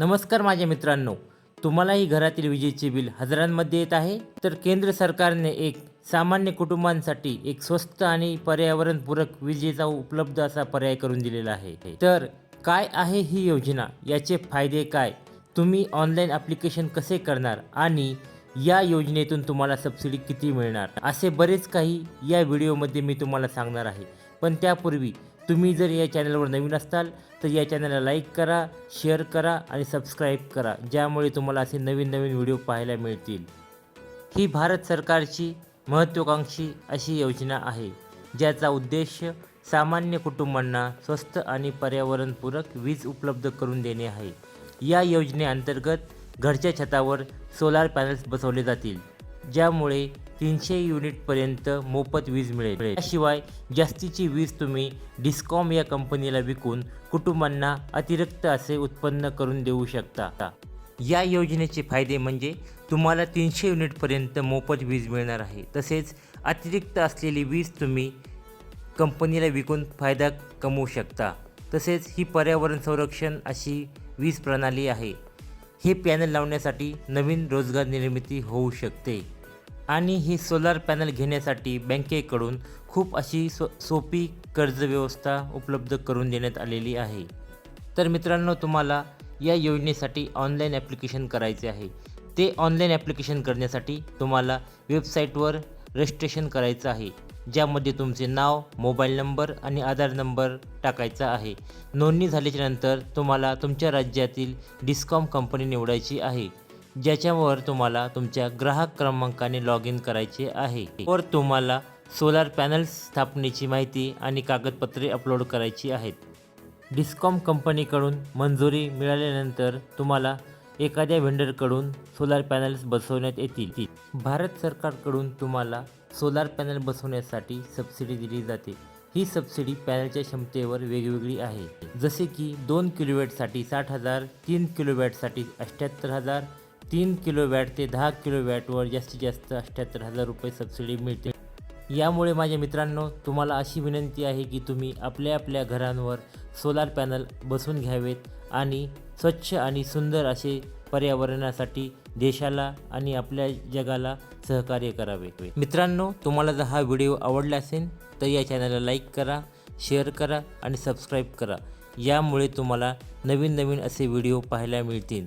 नमस्कार माझ्या मित्रांनो. तुम्हालाही घरातील विजेचे बिल हजारांमध्ये येत आहे? तर केंद्र सरकारने एक सामान्य कुटुंबांसाठी एक स्वस्त आणि पर्यावरणपूरक विजेचा उपलब्ध असा पर्याय करून दिलेला आहे. तर काय आहे ही योजना? याचे फायदे काय? तुम्ही ऑनलाईन ॲप्लिकेशन कसे करणार? आणि या योजनेतून तुम्हाला सबसिडी किती मिळणार? असे बरेच काही या व्हिडिओमध्ये मी तुम्हाला सांगणार आहे. पण त्यापूर्वी तुम्ही जर या चॅनलवर नवीन असाल तर या चॅनलला लाईक करा शेअर करा आणि सबस्क्राईब करा ज्यामुळे तुम्हाला असे नवीन नवीन व्हिडिओ पाहायला मिळतील. ही भारत सरकारची महत्त्वाकांक्षी अशी योजना आहे ज्याचा उद्देश सामान्य कुटुंबांना स्वस्त आणि पर्यावरणपूरक वीज उपलब्ध करून देणे आहे. या योजनेअंतर्गत घरच्या छतावर सोलार पॅनल्स बसवले जातील ज्यामुळे तीनशे युनिटपर्यंत मोफत वीज मिळेल. याशिवाय जास्तीची वीज तुम्ही डिस्कॉम या कंपनीला विकून कुटुंबांना अतिरिक्त असे उत्पन्न करून देऊ शकता. या योजनेचे फायदे म्हणजे तुम्हाला तीनशे युनिटपर्यंत मोफत वीज मिळणार आहे. तसेच अतिरिक्त असलेली वीज तुम्ही कंपनीला विकून फायदा कमवू शकता. तसेच ही पर्यावरण संरक्षण अशी वीज प्रणाली आहे. हे पॅनल लावण्यासाठी नवीन रोजगार निर्मिती होऊ शकते. आणि ही सोलार पॅनल घेण्यासाठी बँकेकडून खूप अशी सो सोपी कर्ज व्यवस्था उपलब्ध करून देण्यात आलेली आहे. तर मित्रांनो तुम्हाला या योजनेसाठी ऑनलाईन ॲप्लिकेशन करायचे आहे. ते ऑनलाईन ॲप्लिकेशन करण्यासाठी तुम्हाला वेबसाईटवर रजिस्ट्रेशन करायचं आहे ज्यामध्ये तुमचे नाव मोबाईल नंबर आणि आधार नंबर टाकायचा आहे. नोंदणी झाल्याच्यानंतर तुम्हाला तुमच्या राज्यातील डिस्कॉम कंपनी निवडायची आहे. ज्याच्यावर तुम्हाला तुमच्या ग्राहक क्रमांकाने लॉग इन करायचे आहे. वर तुम्हाला सोलार पॅनल्स स्थापनेची माहिती आणि कागदपत्रे अपलोड करायची आहेत. डिस्कॉम कंपनीकडून मंजुरी मिळाल्यानंतर तुम्हाला एखाद्या व्हेंडरकडून सोलार पॅनल्स बसवण्यात येतील. भारत सरकारकडून तुम्हाला सोलार पॅनल बसवण्यासाठी सबसिडी दिली जाते. ही सबसिडी पॅनलच्या क्षमतेवर वेगवेगळी आहे. जसे की दोन किलोवॅटसाठी साठ हजार तीन किलोवॅटसाठी अठ्ठ्याहत्तर हजार तीन किलो वॅट ते दहा किलो वॅटवर जास्तीत जास्त अठ्ठ्याहत्तर हजार रुपये सबसिडी मिळते. यामुळे माझ्या मित्रांनो तुम्हाला अशी विनंती आहे की तुम्ही आपल्या आपल्या घरांवर सोलार पॅनल बसवून घ्यावेत आणि स्वच्छ आणि सुंदर असे पर्यावरणासाठी देशाला आणि आपल्या जगाला सहकार्य करावे. मित्रांनो तुम्हाला जर हा व्हिडिओ आवडला असेल तर या चॅनलला लाईक करा शेअर करा आणि सबस्क्राईब करा. यामुळे तुम्हाला नवीन नवीन असे व्हिडिओ पाहायला मिळतील.